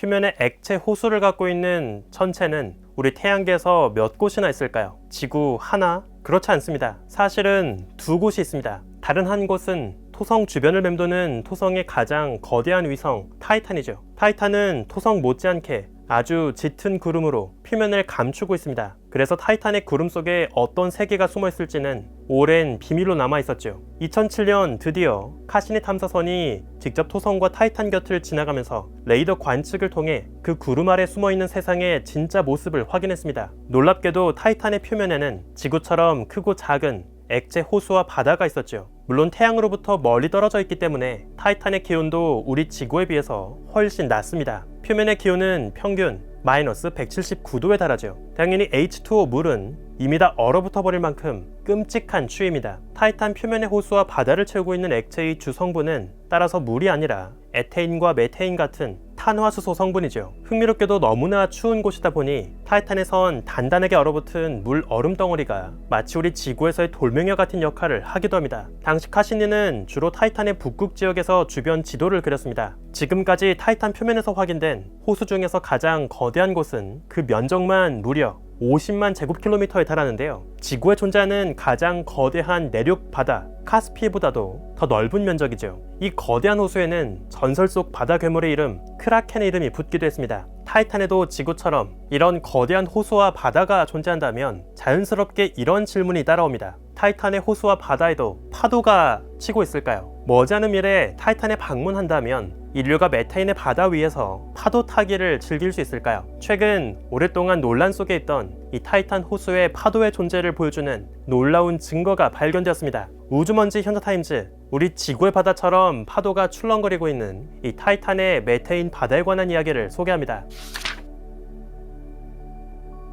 표면에 액체 호수를 갖고 있는 천체는 우리 태양계에서 몇 곳이나 있을까요? 지구 하나? 그렇지 않습니다. 사실은 두 곳이 있습니다. 다른 한 곳은 토성 주변을 맴도는 토성의 가장 거대한 위성 타이탄이죠. 타이탄은 토성 못지않게 아주 짙은 구름으로 표면을 감추고 있습니다. 그래서 타이탄의 구름 속에 어떤 세계가 숨어 있을지는 오랜 비밀로 남아 있었죠. 2007년 드디어 카시니 탐사선이 직접 토성과 타이탄 곁을 지나가면서 레이더 관측을 통해 그 구름 아래 숨어 있는 세상의 진짜 모습을 확인했습니다. 놀랍게도 타이탄의 표면에는 지구처럼 크고 작은 액체 호수와 바다가 있었죠. 물론 태양으로부터 멀리 떨어져 있기 때문에 타이탄의 기온도 우리 지구에 비해서 훨씬 낮습니다. 표면의 기온은 평균 마이너스 179도에 달하죠. 당연히 H2O 물은 이미 다 얼어붙어 버릴 만큼 끔찍한 추위입니다. 타이탄 표면의 호수와 바다를 채우고 있는 액체의 주 성분은 따라서 물이 아니라 에테인과 메테인 같은 탄화수소 성분이죠. 흥미롭게도 너무나 추운 곳이다 보니 타이탄에선 단단하게 얼어붙은 물 얼음 덩어리가 마치 우리 지구에서의 돌멩이와 같은 역할을 하기도 합니다. 당시 카시니는 주로 타이탄의 북극 지역에서 주변 지도를 그렸습니다. 지금까지 타이탄 표면에서 확인된 호수 중에서 가장 거대한 곳은 그 면적만 무려 50만 제곱킬로미터에 달하는데요. 지구에 존재하는 가장 거대한 내륙 바다 카스피보다도 더 넓은 면적이죠. 이 거대한 호수에는 전설 속 바다 괴물의 이름 크라켄의 이름이 붙기도 했습니다. 타이탄에도 지구처럼 이런 거대한 호수와 바다가 존재한다면 자연스럽게 이런 질문이 따라옵니다. 타이탄의 호수와 바다에도 파도가 치고 있을까요? 머지않은 미래에 타이탄에 방문한다면 인류가 메테인의 바다 위에서 파도 타기를 즐길 수 있을까요? 최근 오랫동안 논란 속에 있던 이 타이탄 호수의 파도의 존재를 보여주는 놀라운 증거가 발견되었습니다. 우주먼지 현자타임즈 우리 지구의 바다처럼 파도가 출렁거리고 있는 이 타이탄의 메테인 바다에 관한 이야기를 소개합니다.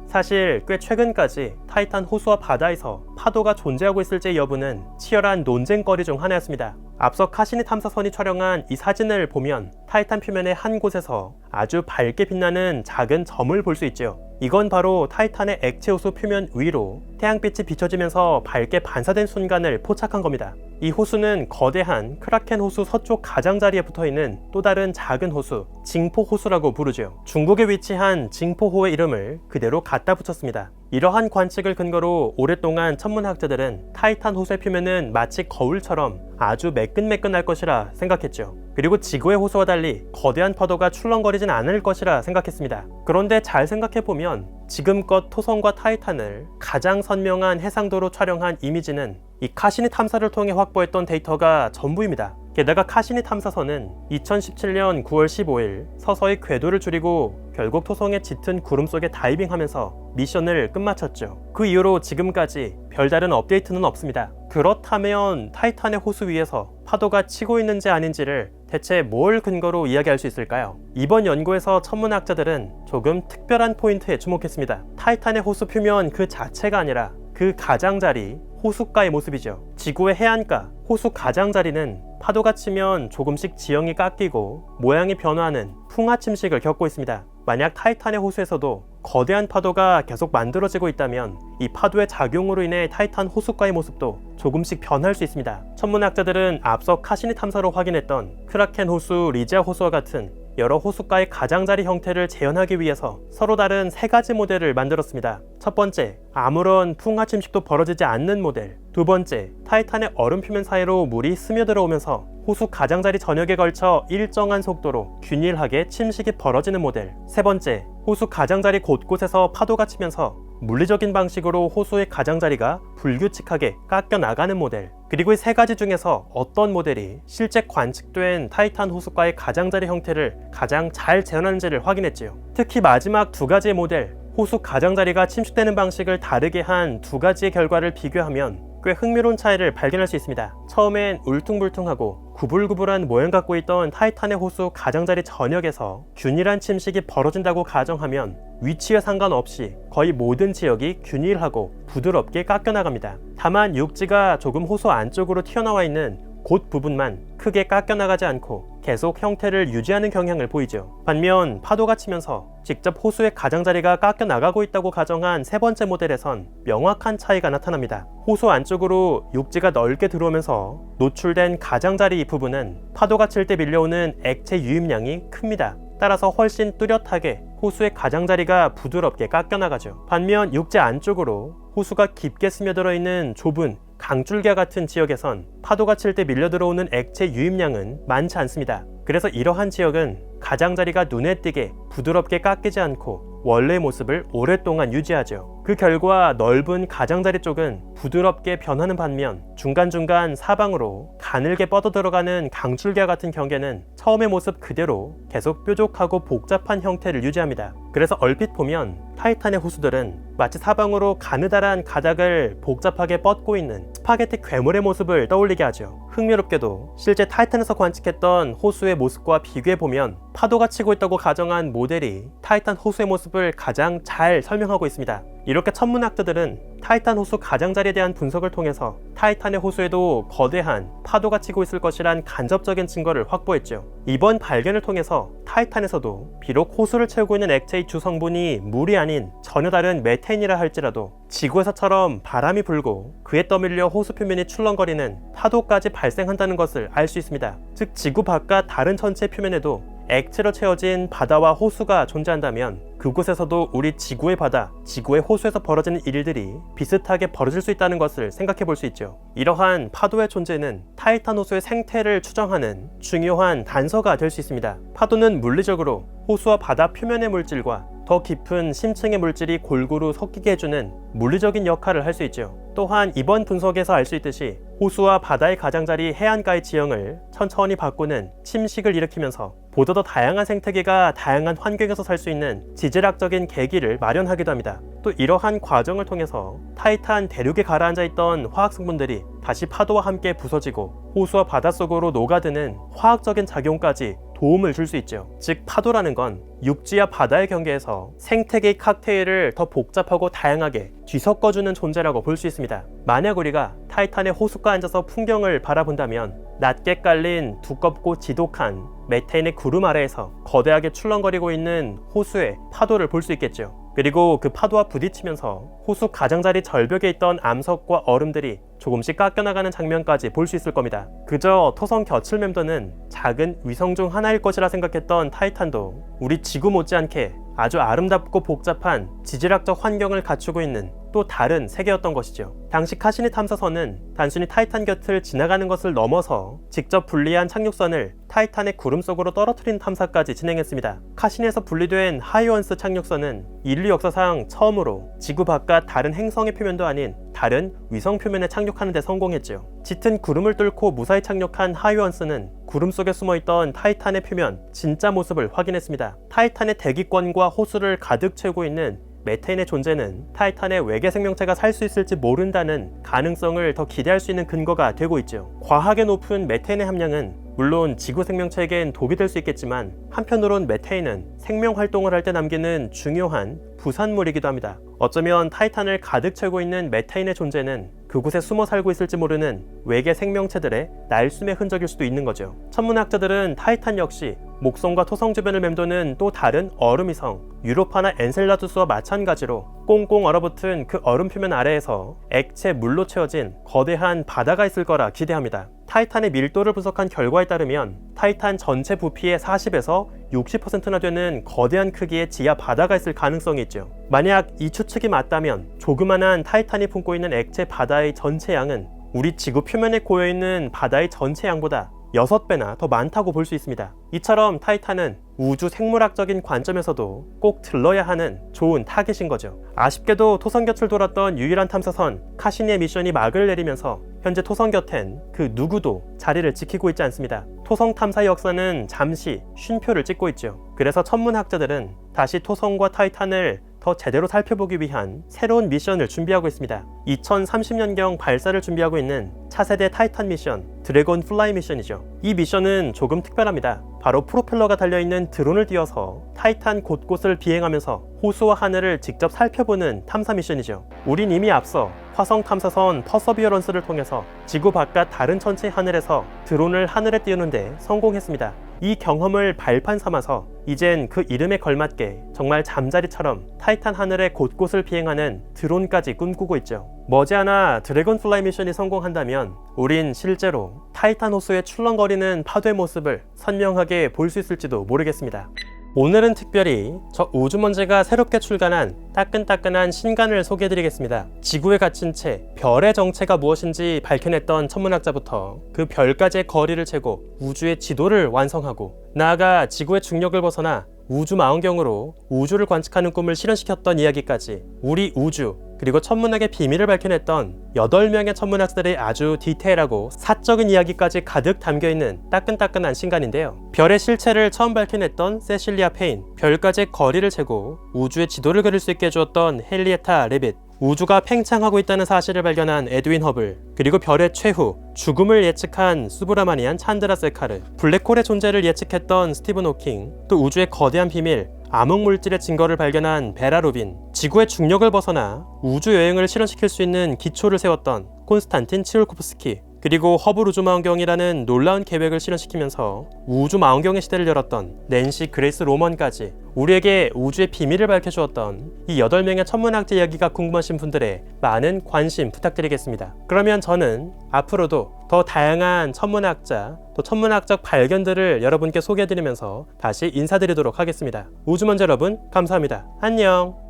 사실 꽤 최근까지 타이탄 호수와 바다에서 파도가 존재하고 있을지 여부는 치열한 논쟁거리 중 하나였습니다. 앞서 카시니 탐사선이 촬영한 이 사진을 보면 타이탄 표면의 한 곳에서 아주 밝게 빛나는 작은 점을 볼 수 있죠. 이건 바로 타이탄의 액체 호수 표면 위로 태양빛이 비춰지면서 밝게 반사된 순간을 포착한 겁니다. 이 호수는 거대한 크라켄 호수 서쪽 가장자리에 붙어 있는 또 다른 작은 호수, 징포 호수라고 부르죠. 중국에 위치한 징포호의 이름을 그대로 갖다 붙였습니다. 이러한 관측을 근거로 오랫동안 천문학자들은 타이탄 호수의 표면은 마치 거울처럼 아주 매끈매끈할 것이라 생각했죠. 그리고 지구의 호수와 달리 거대한 파도가 출렁거리진 않을 것이라 생각했습니다. 그런데 잘 생각해보면 지금껏 토성과 타이탄을 가장 선명한 해상도로 촬영한 이미지는 이 카시니 탐사를 통해 확보했던 데이터가 전부입니다. 게다가 카시니 탐사선은 2017년 9월 15일 서서히 궤도를 줄이고 결국 토성의 짙은 구름 속에 다이빙하면서 미션을 끝마쳤죠. 그 이후로 지금까지 별다른 업데이트는 없습니다. 그렇다면 타이탄의 호수 위에서 파도가 치고 있는지 아닌지를 대체 뭘 근거로 이야기할 수 있을까요? 이번 연구에서 천문학자들은 조금 특별한 포인트에 주목했습니다. 타이탄의 호수 표면 그 자체가 아니라 그 가장자리 호숫가의 모습이죠. 지구의 해안가 호수 가장자리는 파도가 치면 조금씩 지형이 깎이고 모양이 변화하는 풍화 침식을 겪고 있습니다. 만약 타이탄의 호수에서도 거대한 파도가 계속 만들어지고 있다면 이 파도의 작용으로 인해 타이탄 호숫가의 모습도 조금씩 변할 수 있습니다. 천문학자들은 앞서 카시니 탐사로 확인했던 크라켄 호수, 리지아 호수와 같은 여러 호숫가의 가장자리 형태를 재현하기 위해서 서로 다른 세 가지 모델을 만들었습니다. 첫 번째, 아무런 풍화 침식도 벌어지지 않는 모델. 두 번째, 타이탄의 얼음 표면 사이로 물이 스며들어오면서 호수 가장자리 전역에 걸쳐 일정한 속도로 균일하게 침식이 벌어지는 모델. 세 번째, 호수 가장자리 곳곳에서 파도가 치면서 물리적인 방식으로 호수의 가장자리가 불규칙하게 깎여 나가는 모델. 그리고 이 세 가지 중에서 어떤 모델이 실제 관측된 타이탄 호수과의 가장자리 형태를 가장 잘 재현하는지를 확인했지요. 특히 마지막 두 가지의 모델, 호수 가장자리가 침식되는 방식을 다르게 한 두 가지의 결과를 비교하면 꽤 흥미로운 차이를 발견할 수 있습니다. 처음엔 울퉁불퉁하고 구불구불한 모양 갖고 있던 타이탄의 호수 가장자리 전역에서 균일한 침식이 벌어진다고 가정하면 위치에 상관없이 거의 모든 지역이 균일하고 부드럽게 깎여나갑니다. 다만 육지가 조금 호수 안쪽으로 튀어나와 있는 곳 부분만 크게 깎여나가지 않고 계속 형태를 유지하는 경향을 보이죠. 반면 파도가 치면서 직접 호수의 가장자리가 깎여 나가고 있다고 가정한 세 번째 모델에선 명확한 차이가 나타납니다. 호수 안쪽으로 육지가 넓게 들어오면서 노출된 가장자리 부분은 파도가 칠 때 밀려오는 액체 유입량이 큽니다. 따라서 훨씬 뚜렷하게 호수의 가장자리가 부드럽게 깎여나가죠. 반면 육지 안쪽으로 호수가 깊게 스며들어 있는 좁은 강줄기와 같은 지역에선 파도가 칠 때 밀려 들어오는 액체 유입량은 많지 않습니다. 그래서 이러한 지역은 가장자리가 눈에 띄게 부드럽게 깎이지 않고 원래의 모습을 오랫동안 유지하죠. 그 결과 넓은 가장자리 쪽은 부드럽게 변하는 반면 중간중간 사방으로 가늘게 뻗어 들어가는 강줄기와 같은 경계는 처음의 모습 그대로 계속 뾰족하고 복잡한 형태를 유지합니다. 그래서 얼핏 보면 타이탄의 호수들은 마치 사방으로 가느다란 가닥을 복잡하게 뻗고 있는 스파게티 괴물의 모습을 떠올리게 하죠. 흥미롭게도 실제 타이탄에서 관측했던 호수의 모습과 비교해 보면 파도가 치고 있다고 가정한 모델이 타이탄 호수의 모습을 가장 잘 설명하고 있습니다. 이렇게 천문학자들은 타이탄 호수 가장자리에 대한 분석을 통해서 타이탄의 호수에도 거대한 파도가 치고 있을 것이란 간접적인 증거를 확보했죠. 이번 발견을 통해서 타이탄에서도 비록 호수를 채우고 있는 액체의 주 성분이 물이 아닌 전혀 다른 메테인이라 할지라도 지구에서처럼 바람이 불고 그에 떠밀려 호수 표면이 출렁거리는 파도까지 발생한다는 것을 알 수 있습니다. 즉 지구 바깥 다른 천체 표면에도 액체로 채워진 바다와 호수가 존재한다면 그곳에서도 우리 지구의 바다, 지구의 호수에서 벌어지는 일들이 비슷하게 벌어질 수 있다는 것을 생각해 볼 수 있죠. 이러한 파도의 존재는 타이탄 호수의 생태를 추정하는 중요한 단서가 될 수 있습니다. 파도는 물리적으로 호수와 바다 표면의 물질과 더 깊은 심층의 물질이 골고루 섞이게 해주는 물리적인 역할을 할 수 있죠. 또한 이번 분석에서 알 수 있듯이 호수와 바다의 가장자리 해안가의 지형을 천천히 바꾸는 침식을 일으키면서 보다 더 다양한 생태계가 다양한 환경에서 살 수 있는 지질학적인 계기를 마련하기도 합니다. 또 이러한 과정을 통해서 타이탄 대륙에 가라앉아 있던 화학 성분들이 다시 파도와 함께 부서지고 호수와 바닷속으로 녹아드는 화학적인 작용까지 도움을 줄 수 있죠. 즉 파도라는 건 육지와 바다의 경계에서 생태계의 칵테일을 더 복잡하고 다양하게 뒤섞어주는 존재라고 볼 수 있습니다. 만약 우리가 타이탄의 호숫가 앉아서 풍경을 바라본다면 낮게 깔린 두껍고 지독한 메테인의 구름 아래에서 거대하게 출렁거리고 있는 호수의 파도를 볼 수 있겠죠. 그리고 그 파도와 부딪히면서 호수 가장자리 절벽에 있던 암석과 얼음들이 조금씩 깎여나가는 장면까지 볼 수 있을 겁니다. 그저 토성 곁을 맴도는 작은 위성 중 하나일 것이라 생각했던 타이탄도 우리 지구 못지않게 아주 아름답고 복잡한 지질학적 환경을 갖추고 있는 또 다른 세계였던 것이죠. 당시 카시니 탐사선은 단순히 타이탄 곁을 지나가는 것을 넘어서 직접 분리한 착륙선을 타이탄의 구름 속으로 떨어뜨린 탐사까지 진행했습니다. 카시니에서 분리된 하이원스 착륙선은 인류 역사상 처음으로 지구 바깥 다른 행성의 표면도 아닌 다른 위성 표면에 착륙하는 데 성공했죠. 짙은 구름을 뚫고 무사히 착륙한 하이원스는 구름 속에 숨어있던 타이탄의 표면 진짜 모습을 확인했습니다. 타이탄의 대기권과 호수를 가득 채우고 있는 메테인의 존재는 타이탄의 외계 생명체가 살 수 있을지 모른다는 가능성을 더 기대할 수 있는 근거가 되고 있죠. 과하게 높은 메테인의 함량은 물론 지구 생명체에겐 독이 될 수 있겠지만 한편으론 메테인은 생명 활동을 할 때 남기는 중요한 부산물이기도 합니다. 어쩌면 타이탄을 가득 채우고 있는 메테인의 존재는 그곳에 숨어 살고 있을지 모르는 외계 생명체들의 날숨의 흔적일 수도 있는 거죠. 천문학자들은 타이탄 역시 목성과 토성 주변을 맴도는 또 다른 얼음위성 유로파나 엔셀라두스와 마찬가지로 꽁꽁 얼어붙은 그 얼음 표면 아래에서 액체 물로 채워진 거대한 바다가 있을 거라 기대합니다. 타이탄의 밀도를 분석한 결과에 따르면 타이탄 전체 부피의 40에서 60%나 되는 거대한 크기의 지하 바다가 있을 가능성이 있죠. 만약 이 추측이 맞다면 조그만한 타이탄이 품고 있는 액체 바다의 전체 양은 우리 지구 표면에 고여 있는 바다의 전체 양보다 6배나 더 많다고 볼 수 있습니다. 이처럼 타이탄은 우주 생물학적인 관점에서도 꼭 들러야 하는 좋은 타겟인 거죠. 아쉽게도 토성 곁을 돌았던 유일한 탐사선 카시니의 미션이 막을 내리면서 현재 토성 곁엔 그 누구도 자리를 지키고 있지 않습니다. 토성 탐사 역사는 잠시 쉼표를 찍고 있죠. 그래서 천문학자들은 다시 토성과 타이탄을 더 제대로 살펴보기 위한 새로운 미션을 준비하고 있습니다. 2030년경 발사를 준비하고 있는 차세대 타이탄 미션, 드래곤 플라이 미션이죠. 이 미션은 조금 특별합니다. 바로 프로펠러가 달려있는 드론을 띄워서 타이탄 곳곳을 비행하면서 호수와 하늘을 직접 살펴보는 탐사 미션이죠. 우린 이미 앞서 화성 탐사선 퍼서비어런스를 통해서 지구 바깥 다른 천체 하늘에서 드론을 하늘에 띄우는데 성공했습니다. 이 경험을 발판 삼아서 이젠 그 이름에 걸맞게 정말 잠자리처럼 타이탄 하늘의 곳곳을 비행하는 드론까지 꿈꾸고 있죠. 머지않아 드래곤플라이 미션이 성공한다면 우린 실제로 타이탄 호수의 출렁거리는 파도의 모습을 선명하게 볼 수 있을지도 모르겠습니다. 오늘은 특별히 저 우주먼지가 새롭게 출간한 따끈따끈한 신간을 소개해드리겠습니다. 지구에 갇힌 채 별의 정체가 무엇인지 밝혀냈던 천문학자부터 그 별까지의 거리를 재고 우주의 지도를 완성하고 나아가 지구의 중력을 벗어나 우주 망원경으로 우주를 관측하는 꿈을 실현시켰던 이야기까지 우리 우주 그리고 천문학의 비밀을 밝혀냈던 8명의 천문학자들의 아주 디테일하고 사적인 이야기까지 가득 담겨있는 따끈따끈한 신간인데요. 별의 실체를 처음 밝혀냈던 세실리아 페인, 별까지의 거리를 재고 우주의 지도를 그릴 수 있게 해주었던 헨리에타 레빗, 우주가 팽창하고 있다는 사실을 발견한 에드윈 허블, 그리고 별의 최후, 죽음을 예측한 수브라마니안 찬드라 세카르, 블랙홀의 존재를 예측했던 스티븐 호킹, 또 우주의 거대한 비밀, 암흑 물질의 증거를 발견한 베라 루빈, 지구의 중력을 벗어나 우주 여행을 실현시킬 수 있는 기초를 세웠던 콘스탄틴 치울코프스키, 그리고 허블 우주 망원경이라는 놀라운 계획을 실현시키면서 우주 망원경의 시대를 열었던 낸시 그레이스 로먼까지 우리에게 우주의 비밀을 밝혀주었던 이 8명의 천문학자 이야기가 궁금하신 분들의 많은 관심 부탁드리겠습니다. 그러면 저는 앞으로도 더 다양한 천문학자 또 천문학적 발견들을 여러분께 소개해드리면서 다시 인사드리도록 하겠습니다. 우주먼지 여러분 감사합니다. 안녕